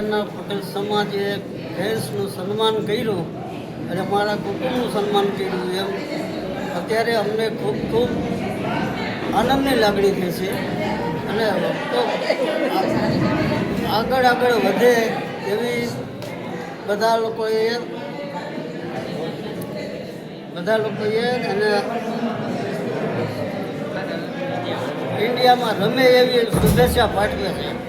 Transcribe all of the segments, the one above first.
આટીના પટેલ સમાજે ભેંસનું સન્માન કર્યું અને મારા કુટુંબનું સન્માન કર્યું એમ. અત્યારે અમને ખૂબ ખૂબ આનંદની લાગણી થઈ છે. અને આગળ આગળ વધે એવી બધા લોકોએ બધા લોકોએ અને ઇન્ડિયામાં રમે એવી શુભેચ્છા પાઠવે છે.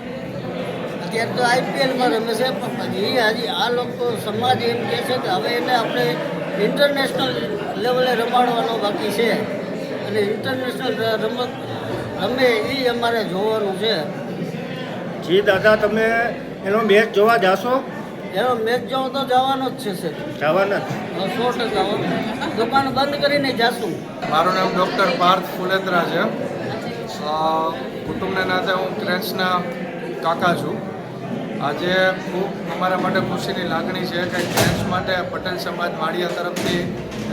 અત્યારે તો આઈપીએલમાં રમે છે પણ હજી હજી આ લોકો સમાજ એમ કહે છે કે હવે એને આપણે ઇન્ટરનેશનલ લેવલે રમાડવાનો બાકી છે. અને ઇન્ટરનેશનલ રમત રમે એ અમારે જોવાનું છે. જી દાદા તમે એનો મેચ જોવા જાશો? એનો મેચ જોવો તો જવાનો જ છે સર જવાના જ. સો ટકા દુકાન બંધ કરીને જાશું. મારું નામ ડૉક્ટર પાર્થ ફુલેત્રા છે. કુટુંબના નાતે હું ક્રેન્સના કાકા છું. આજે ખૂબ અમારા માટે ખુશીની લાગણી છે કે ક્રેન્સ માટે પટેલ સમાજ માળિયા તરફથી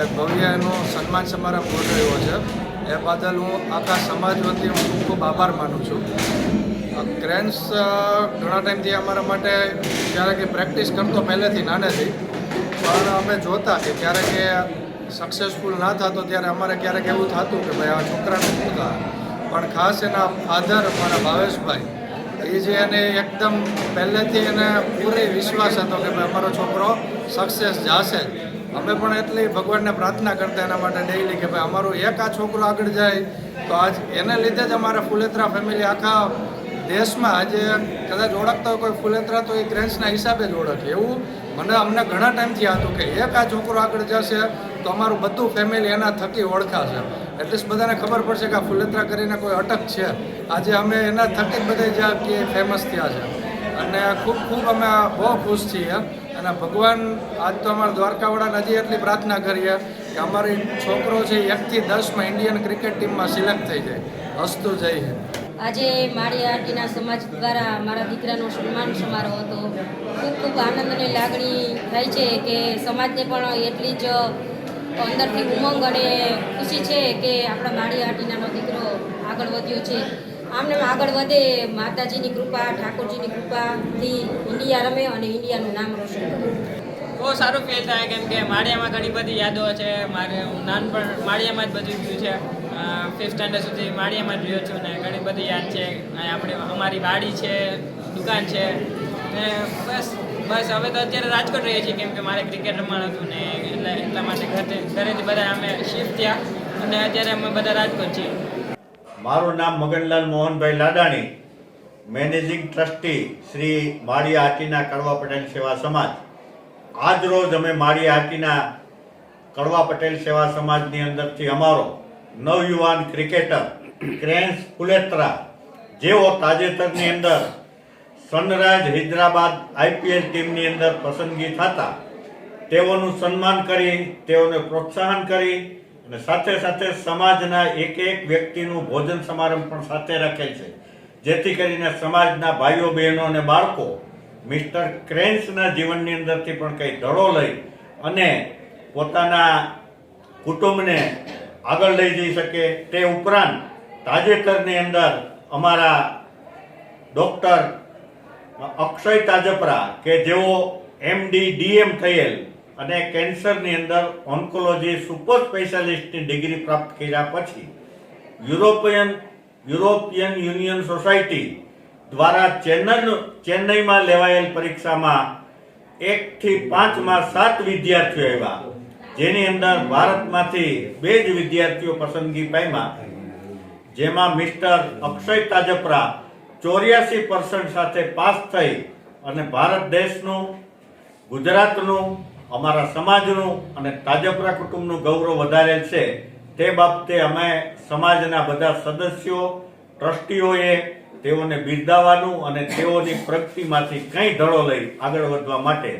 એક ભવ્ય એનો સન્માન સમારંભ ગોઠવ્યો છે. એ બદલ હું આખા સમાજ વતી હું ખૂબ ખૂબ આભાર માનું છું. ક્રેન્સ ઘણા ટાઈમથી અમારા માટે ક્યારેક પ્રેક્ટિસ કરતો પહેલેથી નાનેથી પણ અમે જોતા કે ક્યારેક એ સક્સેસફુલ ના થતો ત્યારે અમારે ક્યારેક એવું થતું કે ભાઈ આ છોકરાને શું થાય? પણ ખાસ એના ફાધર અમારા ભાવેશભાઈ એ જે એને એકદમ પહેલેથી એને પૂરી વિશ્વાસ હતો કે ભાઈ અમારો છોકરો સક્સેસ જશે. અમે પણ એટલી ભગવાનને પ્રાર્થના કરતા એના માટે ડેઈલી કે ભાઈ અમારું એક આ છોકરો આગળ જાય, તો આજ એને લીધે જ અમારા ફુલેત્રા ફેમિલી આખા દેશમાં આજે કદાચ ઓળખતા હોય કોઈ ફુલેત્રા તો એ ગ્રેન્સના હિસાબે જ ઓળખે. એવું મને અમને ઘણા ટાઈમથી હતું કે એક આ છોકરો આગળ જશે તો અમારું બધું ફેમિલી એના થકી ઓળખાશે એટલીસ્ટ બધાને ખબર પડશે કે આ ફુલેત્રા કરીને કોઈ અટક છે. આજે અમે એના થકી જ બધા જ્યાં ફેમસ થયા છે. અને ખૂબ ખૂબ અમે બહુ ખુશ છીએ. અને ભગવાન આજ તો અમારા દ્વારકાવાળાને નદી એટલી પ્રાર્થના કરીએ કે અમારી છોકરો છે એકથી દસમાં ઇન્ડિયન ક્રિકેટ ટીમમાં સિલેક્ટ થઈ જાય. હસતું જઈએ આજે માળી આટીના સમાજ દ્વારા મારા દીકરાનો સન્માન સમારોહ હતો. ખૂબ ખૂબ આનંદ અને લાગણી થાય છે કે સમાજને પણ એટલી જ અંદરથી ઉમંગ અને ખુશી છે કે આપણા માળી આટીનાનો દીકરો આગળ વધ્યો છે. આમને આમ આગળ વધે માતાજીની કૃપા, ઠાકોરજીની કૃપાથી ઇન્ડિયા રમે અને ઇન્ડિયાનું નામ રોશન કરે. બહુ સારું ફીલ થાય કેમ કે માળિયામાં ઘણી બધી યાદો છે. મારે હું નાનપણ માળિયામાં જ બધું ગયું છે. ફિફ્થ સ્ટાન્ડર્ડ સુધી માળિયામાં જ રહ્યો છું ને ઘણી બધી યાદ છે. આપણે અમારી વાડી છે, દુકાન છે. ને બસ બસ, હવે તો અત્યારે રાજકોટ રહીએ છીએ, કેમ કે મારે ક્રિકેટ રમવાનું હતું ને, એટલે એટલા માટે ઘરે ઘરેથી બધા અમે શિફ્ટ થયા, અને અત્યારે અમે બધા રાજકોટ છીએ. મારું નામ મગનલાલ મોહનભાઈ લાડાણી મેનેજિંગ ટ્રસ્ટી શ્રી માળિયા હાટીના કડવા પટેલ સેવા સમાજ. આજ રોજ અમે માળિયા હાટીના કડવા પટેલ સેવા સમાજની અંદરથી અમારો નવયુવાન ક્રિકેટર ક્રેન્સ ફુલેત્રા જેઓ તાજેતરની અંદર સનરાઇઝ હૈદરાબાદ આઈપીએલ ટીમની અંદર પસંદગી થતા તેઓનું સન્માન કરી, તેઓને પ્રોત્સાહન કરી અને સાથે સાથે સમાજના એક એક વ્યક્તિનું ભોજન સમારંભ પણ સાથે રાખેલ છે. જેથી કરીને સમાજના ભાઈઓ, બહેનો અને બાળકો મિસ્ટર ક્રેન્સના જીવનની અંદરથી પણ કંઈ ધડો લઈ અને પોતાના કુટુંબને આગળ લઈ જઈ શકે તે ઉપરાંત તાજેતરની અંદર અમારા ડૉક્ટર અક્ષય તાજપરા કે જેઓ એમડી ડીએમ થયેલ અને કેન્સરની અંદર ઓન્કોલોજી સુપર સ્પેશિયાલિસ્ટની ડિગ્રી પ્રાપ્ત કર્યા પછી યુરોપિયન યુરોપિયન યુનિયન સોસાયટી દ્વારા ચેન્નઈ, ચેન્નઈમાં લેવાયેલ પરીક્ષામાં એકથી પાંચમાં સાત વિદ્યાર્થીઓ આવ્યા. જેની અંદર ભારતમાંથી બે જ વિદ્યાર્થીઓ પસંદગી પામ્યા. જેમાં મિસ્ટર અક્ષય તાજપરા ચોર્યાસી પર્સન્ટ સાથે પાસ થઈ અને ભારત દેશનું, ગુજરાતનું, અમારા સમાજનું અને તાજપરા કુટુંબનું ગૌરવ વધારેલ છે. તે બાબતે અમે સમાજના બધા સદસ્યો, ટ્રસ્ટીઓએ તેઓને બિરદાવવાનું અને તેઓની પ્રગતિમાંથી કંઈ ધડો લઈ આગળ વધવા માટે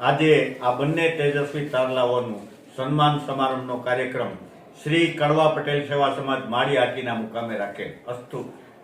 આજે આ બંને તેજસ્વી તારલાઓનું સન્માન સમારંભનો કાર્યક્રમ શ્રી કડવા પટેલ સેવા સમાજ માળી આટીના મુકામે રાખેલ. અસ્તુ